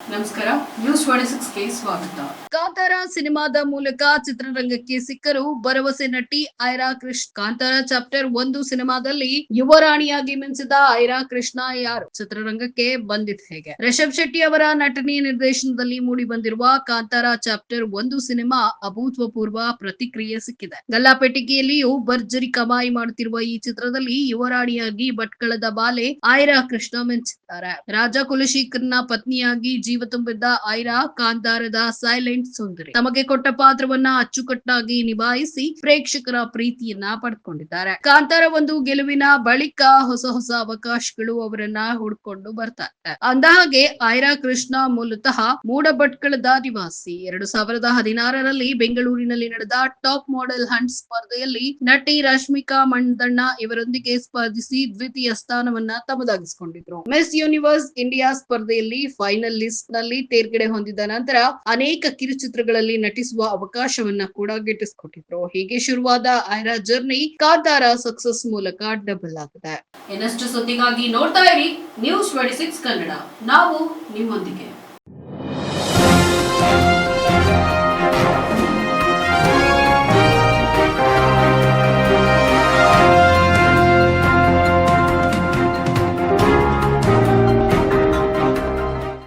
ನಮಸ್ಕಾರ ನ್ಯೂಸ್ ಸಿಕ್ಸ್ಗೆ ಸ್ವಾಗತ. ಕಾಂತಾರ ಸಿನಿಮಾದ ಮೂಲಕ ಚಿತ್ರರಂಗಕ್ಕೆ ಸಿಕ್ಕರು ಭರವಸೆ ನಟಿ ಐರಾ ಕೃಷ್ಣ. ಕಾಂತಾರ ಚಾಪ್ಟರ್ ಒಂದು ಸಿನಿಮಾದಲ್ಲಿ ಯುವರಾಣಿಯಾಗಿ ಮಿಂಚಿದ ಐರಾ ಕೃಷ್ಣ ಯಾರು? ಚಿತ್ರರಂಗಕ್ಕೆ ಬಂದಿದ್ ಹೇಗೆ? ರಿಷಬ್ ಶೆಟ್ಟಿ ಅವರ ನಟನೆ ನಿರ್ದೇಶನದಲ್ಲಿ ಮೂಡಿ ಬಂದಿರುವ ಕಾಂತಾರ ಚಾಪ್ಟರ್ ಒಂದು ಸಿನಿಮಾ ಅಭೂತಪೂರ್ವ ಪ್ರತಿಕ್ರಿಯೆ ಸಿಕ್ಕಿದೆ. ಗಲ್ಲಾಪೆಟ್ಟಿಗೆಯಲ್ಲಿಯೂ ಭರ್ಜರಿ ಕಮಾಯಿ ಮಾಡುತ್ತಿರುವ ಈ ಚಿತ್ರದಲ್ಲಿ ಯುವರಾಣಿಯಾಗಿ ಭಟ್ಕಳದ ಬಾಲೆ ಐರಾ ಕೃಷ್ಣ ಮಿಂಚಿದ್ದಾರೆ ರಾಜ ಕುಲಶೇಖರ್ನ ಪತ್ನಿಯಾಗಿ ಜೀವ ತುಂಬಿದ್ದ ಐರಾ ಕಾಂತಾರದ ಸೈಲೆಂಟ್ ಸುಂದರಿ. ತಮಗೆ ಕೊಟ್ಟ ಪಾತ್ರವನ್ನ ಅಚ್ಚುಕಟ್ಟಾಗಿ ನಿಭಾಯಿಸಿ ಪ್ರೇಕ್ಷಕರ ಪ್ರೀತಿಯನ್ನ ಪಡೆದುಕೊಂಡಿದ್ದಾರೆ. ಕಾಂತಾರ ಒಂದು ಗೆಲುವಿನ ಬಳಿಕ ಹೊಸ ಹೊಸ ಅವಕಾಶಗಳು ಅವರನ್ನ ಹುಡ್ಕೊಂಡು ಬರ್ತಾರೆ ಅಂದಹಾಗೆ, ಐರಾ ಕೃಷ್ಣ ಮೂಲತಃ ಮೂಡಭಟ್ಕಳದ ನಿವಾಸಿ. ಎರಡು ಸಾವಿರದ ಹದಿನಾರರಲ್ಲಿ ಬೆಂಗಳೂರಿನಲ್ಲಿ ನಡೆದ ಟಾಪ್ ಮಾಡೆಲ್ ಹಂಟ್ ಸ್ಪರ್ಧೆಯಲ್ಲಿ ನಟಿ ರಶ್ಮಿಕಾ ಮಂಡಣ್ಣ ಇವರೊಂದಿಗೆ ಸ್ಪರ್ಧಿಸಿ ದ್ವಿತೀಯ ಸ್ಥಾನವನ್ನ ತಮ್ಮದಾಗಿಸಿಕೊಂಡಿದ್ರು ಮಿಸ್ ಯೂನಿವರ್ಸ್ ಇಂಡಿಯಾ ಸ್ಪರ್ಧೆಯಲ್ಲಿ ಫೈನಲ್ ಲಿಸ್ಟ್ನಲ್ಲಿ ತೇರ್ಗಡೆ ಹೊಂದಿದ ನಂತರ ಅನೇಕ ಕಿರುಚಿತ್ರಗಳಲ್ಲಿ ನಟಿಸುವ ಅವಕಾಶವನ್ನ ಕೂಡ ಗಿಟ್ಟಿಸಿಕೊಟ್ಟಿದ್ರು. ಹೀಗೆ ಶುರುವಾದ ಐರಾ ಜರ್ನಿ ಕಾಂತಾರ ಸಕ್ಸಸ್ ಮೂಲಕ ಡಬಲ್ ಆಗಿದೆ. ಇನ್ನಷ್ಟು ಸುದ್ದಿಗಾಗಿ ನೋಡ್ತಾ ಇರಿ ನ್ಯೂಸ್ ಟ್ವೆಂಟಿ ಸಿಕ್ಸ್ ಕನ್ನಡ. ನಾವು ನಿಮ್ಮೊಂದಿಗೆ.